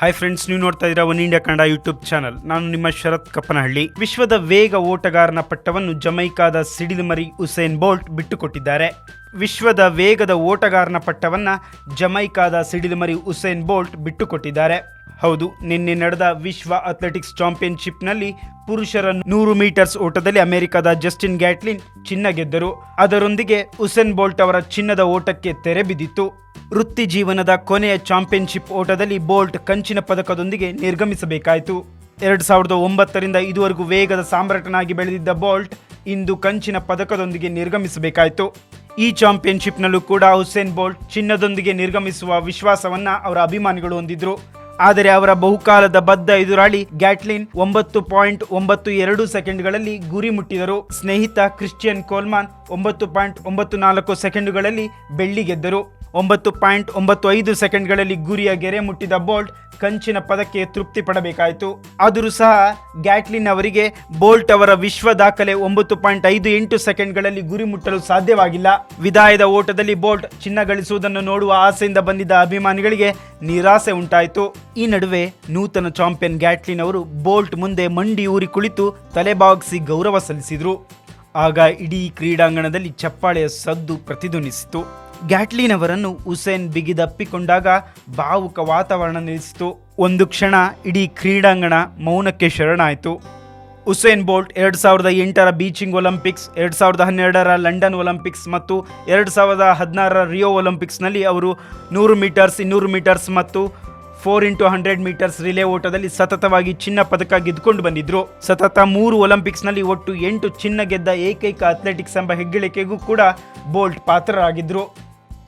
Hi friends ನೀವು ನೋಡ್ತಾ ಇದ್ದೀರಾ one India Kannada YouTube channel ನಾನು ನಿಮ್ಮ ಶರತ್ ಕಪ್ಪನಹಳ್ಳಿ. ವಿಶ್ವದ ವೇಗ ಓಟಗಾರನ ಪಟ್ಟವನ್ನು ಜಮೈಕಾದ ಸಿಡಿಲುಮರಿ ಹುಸೇನ್ ಬೋಲ್ಟ್ ಬಿಟ್ಟುಕೊಟ್ಟಿದ್ದಾರೆ. ವಿಶ್ವದ ವೇಗದ ಓಟಗಾರನ ಪಟ್ಟವನ್ನು ಜಮೈಕಾದ ಸಿಡಿಲುಮರಿ ಹುಸೇನ್ ಬೋಲ್ಟ್ ಬಿಟ್ಟುಕೊಟ್ಟಿದ್ದಾರೆ. ಹೌದು, ನಿನ್ನೆ ನಡೆದ ವಿಶ್ವ ಅಥ್ಲೆಟಿಕ್ಸ್ ಚಾಂಪಿಯನ್ಶಿಪ್ನಲ್ಲಿ ಪುರುಷರ ನೂರು ಮೀಟರ್ಸ್ ಓಟದಲ್ಲಿ ಅಮೆರಿಕದ ಜಸ್ಟಿನ್ ಗ್ಯಾಟ್ಲಿನ್ ಚಿನ್ನ ಗೆದ್ದರು. ಅದರೊಂದಿಗೆ ಉಸೇನ್ ಬೋಲ್ಟ್ ಅವರ ಚಿನ್ನದ ಓಟಕ್ಕೆ ತೆರೆ ಬಿದ್ದಿತ್ತು. ವೃತ್ತಿ ಜೀವನದ ಕೊನೆಯ ಚಾಂಪಿಯನ್ಶಿಪ್ ಓಟದಲ್ಲಿ ಬೋಲ್ಟ್ ಕಂಚಿನ ಪದಕದೊಂದಿಗೆ ನಿರ್ಗಮಿಸಬೇಕಾಯಿತು. ಎರಡು ಸಾವಿರದ ಒಂಬತ್ತರಿಂದ ಇದುವರೆಗೂ ವೇಗದ ಸಾಮ್ರಾಟನಾಗಿ ಬೆಳೆದಿದ್ದ ಬೋಲ್ಟ್ ಇಂದು ಕಂಚಿನ ಪದಕದೊಂದಿಗೆ ನಿರ್ಗಮಿಸಬೇಕಾಯಿತು. ಈ ಚಾಂಪಿಯನ್ಶಿಪ್ನಲ್ಲೂ ಕೂಡ ಹುಸೇನ್ ಬೋಲ್ಟ್ ಚಿನ್ನದೊಂದಿಗೆ ನಿರ್ಗಮಿಸುವ ವಿಶ್ವಾಸವನ್ನ ಅವರ ಅಭಿಮಾನಿಗಳು ಹೊಂದಿದ್ರು. ಆದರೆ ಅವರ ಬಹುಕಾಲದ ಬದ್ಧ ಎದುರಾಳಿ ಗ್ಯಾಟ್ಲಿನ್ ಒಂಬತ್ತು ಪಾಯಿಂಟ್ ಒಂಬತ್ತು ಎರಡು ಸೆಕೆಂಡ್ಗಳಲ್ಲಿ ಗುರಿ ಮುಟ್ಟಿದರು. ಸ್ನೇಹಿತ ಕ್ರಿಶ್ಚಿಯನ್ ಕೋಲ್ಮಾನ್ ಒಂಬತ್ತು ಪಾಯಿಂಟ್ ಒಂಬತ್ತು ನಾಲ್ಕು ಸೆಕೆಂಡುಗಳಲ್ಲಿ ಬೆಳ್ಳಿ ಗೆದ್ದರು. ಒಂಬತ್ತು ಪಾಯಿಂಟ್ ಒಂಬತ್ತು ಐದು ಸೆಕೆಂಡ್ಗಳಲ್ಲಿ ಗುರಿಯ ಗೆರೆ ಮುಟ್ಟಿದ ಬೋಲ್ಟ್ ಕಂಚಿನ ಪದಕ್ಕೆ ತೃಪ್ತಿ ಪಡಬೇಕಾಯಿತು. ಆದರೂ ಸಹ ಗ್ಯಾಟ್ಲಿನ್ ಅವರಿಗೆ ಬೋಲ್ಟ್ ಅವರ ವಿಶ್ವ ದಾಖಲೆ ಒಂಬತ್ತು ಪಾಯಿಂಟ್ ಐದು ಎಂಟು ಸೆಕೆಂಡ್ಗಳಲ್ಲಿ ಗುರಿ ಮುಟ್ಟಲು ಸಾಧ್ಯವಾಗಿಲ್ಲ. ವಿದಾಯದ ಓಟದಲ್ಲಿ ಬೋಲ್ಟ್ ಚಿನ್ನ ಗಳಿಸುವುದನ್ನು ನೋಡುವ ಆಸೆಯಿಂದ ಬಂದಿದ್ದ ಅಭಿಮಾನಿಗಳಿಗೆ ನಿರಾಸೆ ಉಂಟಾಯಿತು. ಈ ನಡುವೆ ನೂತನ ಚಾಂಪಿಯನ್ ಗ್ಯಾಟ್ಲಿನ್ ಅವರು ಬೋಲ್ಟ್ ಮುಂದೆ ಮಂಡಿ ಊರಿ ಕುಳಿತು ತಲೆಬಾಗಿಸಿ ಗೌರವ ಸಲ್ಲಿಸಿದರು. ಆಗ ಇಡೀ ಕ್ರೀಡಾಂಗಣದಲ್ಲಿ ಚಪ್ಪಾಳೆಯ ಸದ್ದು ಪ್ರತಿಧ್ವನಿಸಿತು. ಗ್ಯಾಟ್ಲಿನ್ ಅವರನ್ನು ಹುಸೇನ್ ಬಿಗಿದಪ್ಪಿಕೊಂಡಾಗ ಭಾವುಕ ವಾತಾವರಣ ನಿಲ್ಲಿಸಿತು. ಒಂದು ಕ್ಷಣ ಇಡೀ ಕ್ರೀಡಾಂಗಣ ಮೌನಕ್ಕೆ ಶರಣಾಯಿತು. ಹುಸೇನ್ ಬೋಲ್ಟ್ ಎರಡು ಸಾವಿರದ ಎಂಟರ ಬೀಚಿಂಗ್ ಒಲಿಂಪಿಕ್ಸ್, ಎರಡು ಸಾವಿರದ ಹನ್ನೆರಡರ ಲಂಡನ್ ಒಲಿಂಪಿಕ್ಸ್ ಮತ್ತು ಎರಡು ಸಾವಿರದ ಹದಿನಾರರ ರಿಯೋ ಒಲಿಂಪಿಕ್ಸ್ನಲ್ಲಿ ಅವರು ನೂರು ಮೀಟರ್ಸ್, ಇನ್ನೂರು ಮೀಟರ್ಸ್ ಮತ್ತು four into hundred metres relay ಓಟದಲ್ಲಿ ಸತತವಾಗಿ ಚಿನ್ನ ಪದಕ ಗೆದ್ದುಕೊಂಡು ಬಂದಿದ್ರು. ಸತತ ಮೂರು ಒಲಿಂಪಿಕ್ಸ್ನಲ್ಲಿ ಒಟ್ಟು ಎಂಟು ಚಿನ್ನ ಗೆದ್ದ ಏಕೈಕ ಅಥ್ಲೆಟಿಕ್ಸ್ ಎಂಬ ಹೆಗ್ಗಳಿಕೆಗೂ ಕೂಡ ಬೋಲ್ಟ್ ಪಾತ್ರರಾಗಿದ್ರು.